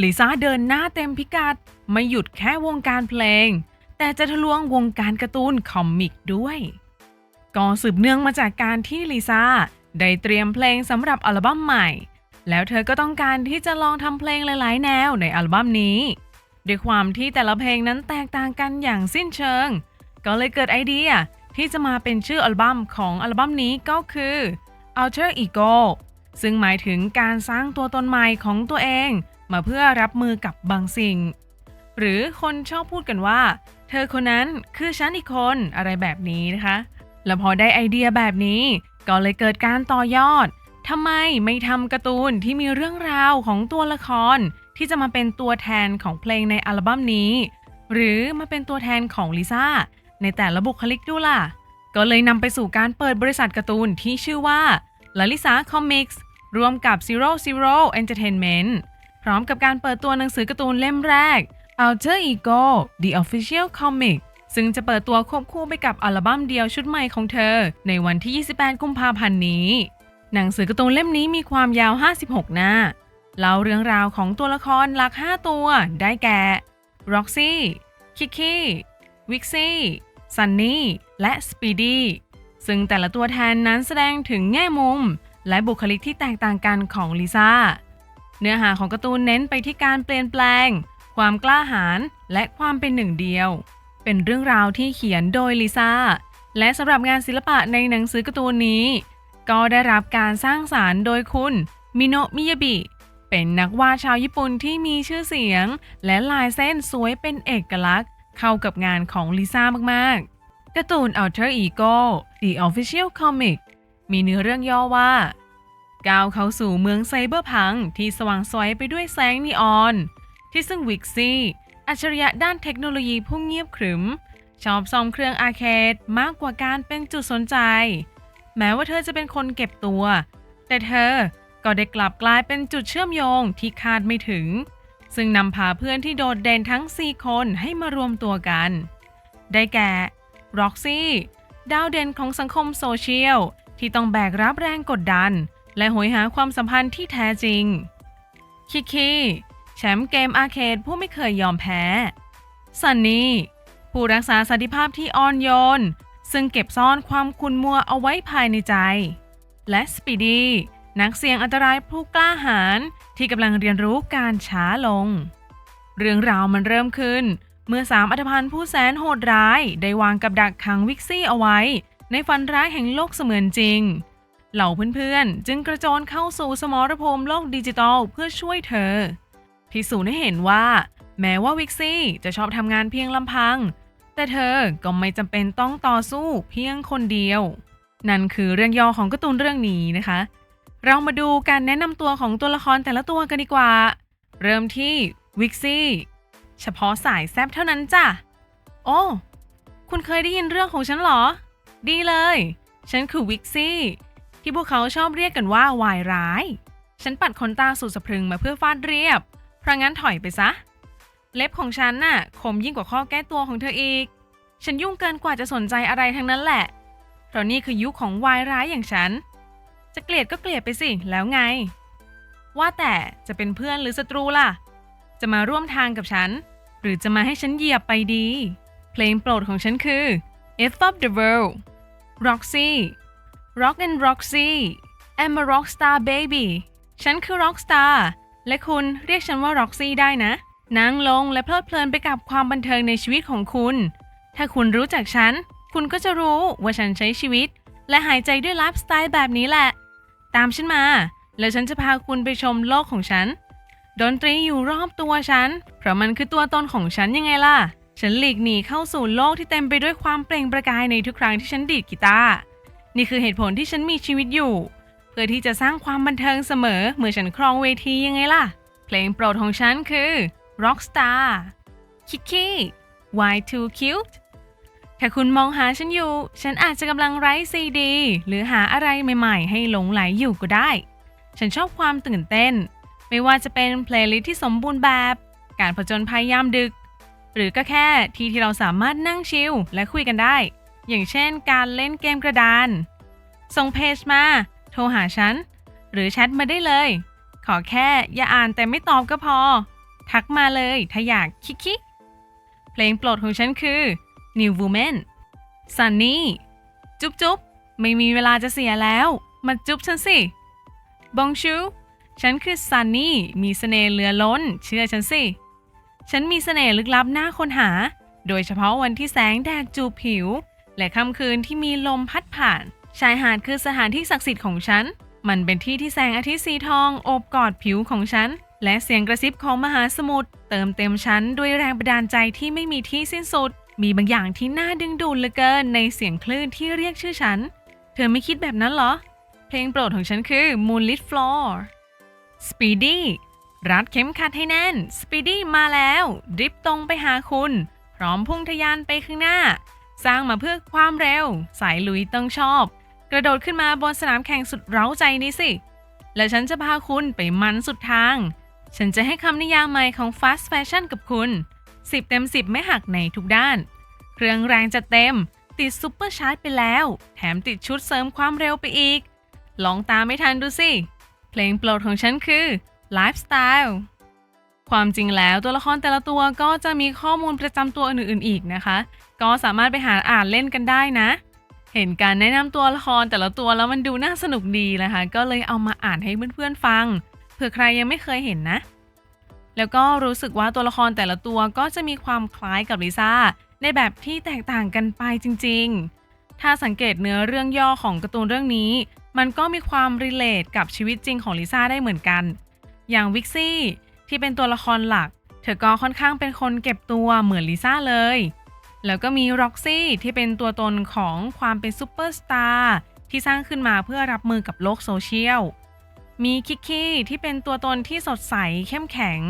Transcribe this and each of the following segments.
ลิซ่าเดินหน้าเต็มพิกัด ไม่หยุดแค่วงการเพลง แต่จะทะลวงวงการการ์ตูนคอมมิกด้วยก็สืบเนื่องมาจากการที่ลิซ่าได้เตรียมเพลงสำหรับอัลบั้มใหม่ แล้วเธอก็ต้องการที่จะลองทำเพลงหลาย ๆ แนวในอัลบั้มนี้ ด้วยความที่แต่ละเพลงนั้นแตกต่างกันอย่างสิ้นเชิง ก็เลยเกิดไอเดียที่จะมาเป็นชื่ออัลบั้มของอัลบั้มนี้ก็คือ Alter Ego ซึ่งหมายถึงการสร้างตัวตนใหม่ของตัวเอง มาเพื่อรับมือกับบางสิ่ง หรือคนชอบพูดกันว่า เธอคนนั้นคือฉันอีกคนอะไรแบบนี้นะคะ แล้วพอได้ไอเดียแบบนี้ ก็เลยเกิดการต่อยอดทำไมไม่ทำการ์ตูนที่มีเรื่องราวของตัวละคร ที่จะมาเป็นตัวแทนของเพลงในอัลบั้มนี้ หรือมาเป็นตัวแทนของลิซ่าในแต่ละบุคลิกดูล่ะ ก็เลยนำไปสู่การเปิดบริษัทการ์ตูนที่ชื่อว่าลลิซ่าคอมิกส์รวมกับ Zero Zero Entertainment พร้อมกับการเปิดตัวหนังสือการ์ตูนเล่มแรก Alter Ego The Official Comic ซึ่งจะเปิดตัวควบคู่ไปกับอัลบั้มเดียวชุดใหม่ของเธอ ในวันที่ 28 กุมภาพันธ์นี้ หนังสือการ์ตูนเล่มนี้มีความยาว 56 หน้า เล่าเรื่องราวของตัวละครหลัก 5 ตัว ได้แก่ Roxy Kiki Wixie Sunny และ Speedy ซึ่งแต่ละตัวแทนนั้นแสดงถึงแง่มุม และบุคลิกที่แตกต่างกันของลิซ่า เนื้อหาของการ์ตูนเน้นไปที่การเปลี่ยนแปลง ความกล้าหาญและความเป็นหนึ่งเดียว เป็นเรื่องราวที่เขียนโดยลิซ่า และสำหรับงานศิลปะในหนังสือการ์ตูนนี้ ก็ได้รับการสร้างสารรค์โดยคุณมิโนะมิยาบิ เป็นนักวาดชาวญี่ปุ่นที่มีชื่อเสียง และลายเส้นสวยเป็นเอกลักษณ์ เข้ากับงานของลิซ่ามากๆการ์ตูน Alter Ego The Official Comic มีเนื้อเรื่องย่อว่า ก้าวเข้าสู่เมืองไซเบอร์พังที่สว่างสวยไปด้วยแสงนีออน ที่ซึ่งวิกซี่อัจฉริยะด้านเทคโนโลยีผู้เงียบขรึม ชอบซ่อมเครื่องอาเคดมากกว่าการเป็นจุดสนใจ แม้ว่าเธอจะเป็นคนเก็บตัว แต่เธอก็ได้กลับกลายเป็นจุดเชื่อมโยงที่คาดไม่ถึง ซึ่งนำพาเพื่อนที่โดดเด่นทั้ง 4 คนให้มารวมตัวกัน ได้แก่ร็อกซี่ดาวเด่นของสังคมโซเชียลที่ต้องแบกรับแรงกดดัน และโหยหาความสัมพันธ์ที่แท้จริง คิคิแชมป์เกมอาร์เคดผู้ไม่เคยยอมแพ้ซันนี่ผู้รักษาสันติภาพที่อ่อนโยน ซึ่งเก็บซ่อนความคุนมัวเอาไว้ภายในใจ และสปีดีนักเสี่ยงอันตรายผู้กล้าหาญที่กำลังเรียนรู้การช้าลง เรื่องราวมันเริ่มขึ้น เมื่อสามอัธพันผู้แสนโหดร้าย ได้วางกับดักขังวิกซี่เอาไว้ ในฝันร้ายแห่งโลกเสมือนจริง เหล่าเพื่อนๆ จึงกระโจนเข้าสู่สมรภูมิโลกดิจิทัลเพื่อช่วยเธอ พิสูจน์ให้เห็นว่า แม้ว่าวิกซี่จะชอบทำงานเพียงลำพัง แต่เธอก็ไม่จำเป็นต้องต่อสู้เพียงคนเดียว นั่นคือเรื่องย่อของการ์ตูนเรื่องนี้นะคะ เรามาดูการแนะนำตัวของตัวละครแต่ละตัวกันดีกว่า เริ่มที่วิกซี่เฉพาะสายแซบเท่านั้นจ้ะ โอ้คุณเคยได้ยินเรื่องของฉันหรอ ดีเลย ฉันคือวิกซี่ ที่พวกเขาชอบเรียกกันว่าวายร้าย ฉันปัดขนตาสุดสะพรึงมาเพื่อฟาดเรียบ เพราะงั้นถอยไปซะ เล็บของฉันน่ะคมยิ่งกว่าข้อแก้ตัวของเธออีก ฉันยุ่งเกินกว่าจะสนใจอะไรทั้งนั้นแหละ เพราะนี่คือยุคของวายร้ายอย่างฉัน จะเกลียดก็เกลียดไปสิ แล้วไง ว่าแต่จะเป็นเพื่อนหรือศัตรูล่ะ จะมาร่วมทางกับฉัน หรือจะมาให้ฉันเหยียบไปดี เพลงโปรดของฉันคือ F of the World Roxy Rock and Roxy I'm a rockstar baby ฉันคือ rockstar และคุณเรียกฉันว่า Roxy ได้นะ นั่งลงและเพลิดเพลินไปกับความบันเทิงในชีวิตของคุณ ถ้าคุณรู้จักฉัน คุณก็จะรู้ว่าฉันใช้ชีวิต และหายใจด้วยไลฟ์สไตล์แบบนี้แหละ ตามฉันมา แล้วฉันจะพาคุณไปชมโลกของฉัน ดนตรีอยู่รอบตัวฉัน เพราะมันคือตัวตนของฉันยังไงล่ะ ฉันหลีกหนีเข้าสู่โลกที่เต็มไปด้วยความเปล่งประกายในทุกครั้งที่ฉันดีดกีตาร์ นี่คือเหตุผลที่ฉันมีชีวิตอยู่ เพื่อที่จะสร้างความบันเทิงเสมอเมื่อฉันครองเวทียังไงล่ะ เพลงโปรดของฉันคือ Rockstar Kiki Why Too Cute ถ้าคุณมองหาฉันอยู่ ฉันอาจจะกำลังไร้ซีดี หรือหาอะไรใหม่ๆ ให้หลงไหลอยู่ก็ได้ ฉันชอบความตื่นเต้น ไม่ว่าจะเป็นเพลย์ลิสต์ที่สมบูรณ์แบบ การผจญภัยยามดึก หรือก็แค่ที่ที่เราสามารถนั่งชิลและคุยกันได้ อย่างเช่นการเล่นเกมกระดาน ส่งเพจมา โทรหาฉัน หรือแชทมาได้เลย ขอแค่อย่าอ่านแต่ไม่ตอบก็พอ ทักมาเลยถ้าอยากคิคิเพลงโปรดของฉันคือ New Woman Sunny จุ๊บจุ๊บไม่มีเวลาจะเสียแล้ว มาจุ๊บฉันสิ บองชู ฉันคือซันนี่ มีเสน่ห์เหลือล้น เชื่อฉันสิ ฉันมีเสน่ห์ลึกลับหน่าคนหา โดยเฉพาะวันที่แสงแดดจูบผิว และค่ำคืนที่มีลมพัดผ่าน ชายหาดคือสถานที่ศักดิ์สิทธิ์ของฉัน มันเป็นที่ที่แสงอาทิตย์สีทองโอบกอดผิวของฉัน และเสียงกระซิบของมหาสมุทรเติมเต็มฉันด้วยแรงบันดาลใจที่ไม่มีที่สิ้นสุด มีบางอย่างที่น่าดึงดูดเหลือเกินในเสียงคลื่นที่เรียกชื่อฉัน เธอไม่คิดแบบนั้นเหรอ เพลงโปรดของฉันคือ Moonlit Floor Speedy รัดเข็มขัดให้แน่น Speedy มาแล้ว ดริฟตรงไปหาคุณ พร้อมพุ่งทะยานไปข้างหน้า สร้างมาเพื่อความเร็ว สายลุยต้องชอบ กระโดดขึ้นมาบนสนามแข่งสุดเร้าใจนี้สิ และฉันจะพาคุณไปมันสุดทาง ฉันจะให้คำนิยามใหม่ของ Fast Fashion กับคุณ 10 เต็ม 10 ไม่หักในทุกด้าน เครื่องแรงจัดเต็ม ติดซุปเปอร์ชาร์จไปแล้ว แถมติดชุดเสริมความเร็วไปอีก ลองตามไม่ทันดูสิ เพลงโปรดของฉันคือ Lifestyle ความจริงแล้วตัวละครแต่ละตัวก็จะมีข้อมูลประจำตัวอื่นๆอีกนะคะ ก็สามารถไปหาอ่านเล่นกันได้นะ เห็นการแนะนำตัวละครแต่ละตัวแล้วมันดูน่าสนุกดีนะคะ ก็เลยเอามาอ่านให้เพื่อนๆฟังเผื่อใครยังไม่เคยเห็นนะ แล้วก็รู้สึกว่าตัวละครแต่ละตัวก็จะมีความคล้ายกับลิซ่าในแบบที่แตกต่างกันไปจริง ๆ ถ้าสังเกตเนื้อเรื่องย่อของการ์ตูนเรื่องนี้ มันก็มีความรีเลทกับชีวิตจริงของลิซ่าได้เหมือนกัน อย่างวิกซี่ ที่เป็นตัวละครหลัก เธอก็ค่อนข้างเป็นคนเก็บตัวเหมือนลิซ่าเลย แล้วก็มีร็อกซี่ที่เป็นตัวตนของความเป็นซูเปอร์สตาร์ที่สร้างขึ้นมาเพื่อรับมือกับโลกโซเชียล มีคิกกี้ที่เป็นตัวตนที่สดใสเข้มแข็ง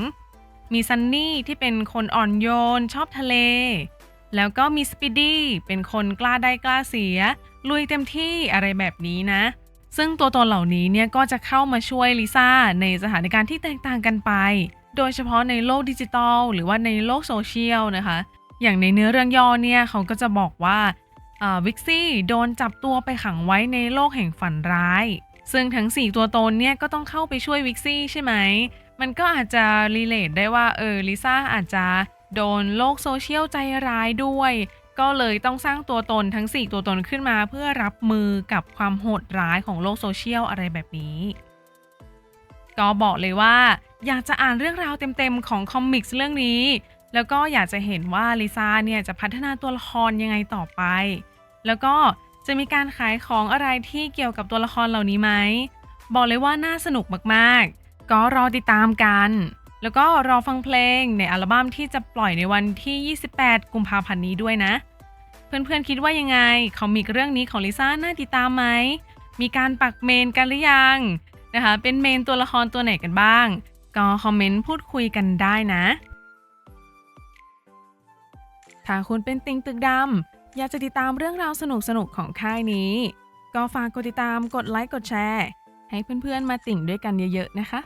มีซันนี่ที่เป็นคนอ่อนโยนชอบทะเล แล้วก็มีสปีดี้เป็นคนกล้าได้กล้าเสีย ลุยเต็มที่อะไรแบบนี้นะ ซึ่งตัวตนเหล่านี้เนี่ยก็จะเข้ามาช่วยลิซ่าในสถานการณ์ที่แตกต่างกันไป โดยเฉพาะในโลกดิจิตอลหรือว่าในโลกโซเชียลนะคะ อย่างในเนื้อเรื่องย่อเนี่ยเขาก็จะบอกว่าวิกซี่โดนจับตัวไปขังไว้ในโลกแห่งฝันร้าย ซึ่งทั้ง 4 ตัวตนเนี่ยก็ต้องเข้าไปช่วยวิกซี่ใช่ไหม มันก็อาจจะรีเลทได้ว่าเออลิซ่าอาจจะโดนโลกโซเชียลใจร้ายด้วย ก็เลยต้องสร้างตัวตนทั้ง 4 ตัวตนขึ้นมา เพื่อรับมือกับความโหดร้ายของโลกโซเชียลอะไรแบบนี้ ก็บอกเลยว่า อยากจะอ่านเรื่องราวเต็มๆ ของคอมิกส์เรื่องนี้ แล้วก็อยากจะเห็นว่าลิซ่าเนี่ยจะพัฒนาตัวละครยังไงต่อไป แล้วก็จะมีการขายของอะไรที่เกี่ยวกับตัวละครเหล่านี้ไหม บอกเลยว่าน่าสนุกมากๆ ก็รอติดตามกัน แล้วก็รอฟังเพลงในอัลบั้มที่จะปล่อยในวันที่ 28 กุมภาพันธ์นี้ด้วยนะ เพื่อนๆคิดว่ายังไงคอมิกเรื่องนี้ของลิซ่าน่าติดตามไหม มีการปักเมนกันหรือยังนะคะ เป็นเมนตัวละครตัวไหนกันบ้าง ก็คอมเมนต์พูดคุยกันได้นะ ถ้าคุณเป็นติงตึกดำอยากจะติดตามเรื่องราวสนุกๆของค่ายนี้ ก็ฝากกดติดตามกดไลค์กดแชร์ ให้เพื่อนๆมาติ่งด้วยกันเยอะๆนะคะ